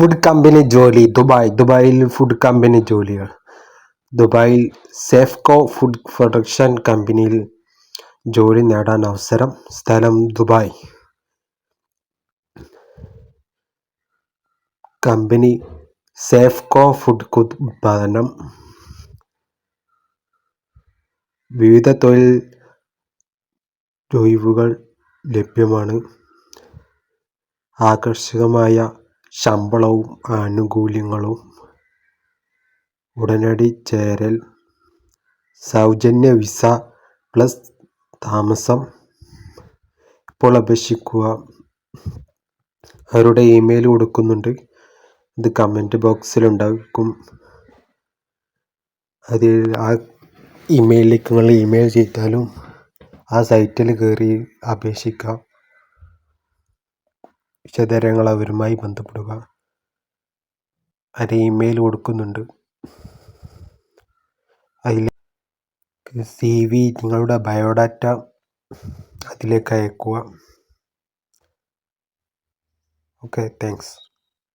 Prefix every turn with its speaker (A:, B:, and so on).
A: Food company ജോലി. Dubai. ദുബായിൽ food company ജോലികൾ. ദുബായിൽ സേഫ്കോ ഫുഡ് പ്രൊഡക്ഷൻ കമ്പനിയിൽ ജോലി നേടാൻ അവസരം സ്ഥലം ദുബായ്. കമ്പനി സേഫ്കോ ഫുഡ് ഉത്പാദനം. വിവിധ തൊഴിൽ ഒഴിവുകൾ ലഭ്യമാണ്. ആകർഷകമായ ശമ്പളവും ആനുകൂല്യങ്ങളും ഉടനടി ചേരൽ സൗജന്യ വിസ പ്ലസ് താമസം. ഇപ്പോൾ അപേക്ഷിക്കുക. അവരുടെ ഇമെയിൽ കൊടുക്കുന്നുണ്ട്. ഇത് കമന്റ് ബോക്സിലുണ്ടാക്കും അത് ആ ഇമെയിലിലേക്ക് നിങ്ങൾ ഇമെയിൽ ചെയ്താലും ആ സൈറ്റിൽ കയറി അപേക്ഷിക്കാം. വിശദവിവരങ്ങൾ അവരുമായി ബന്ധപ്പെടുക. അതിൽ ഇമെയിൽ കൊടുക്കുന്നുണ്ട്. അതിൽ സി വി നിങ്ങളുടെ ബയോഡാറ്റ അതിലേക്ക് അയക്കുക. Okay thanks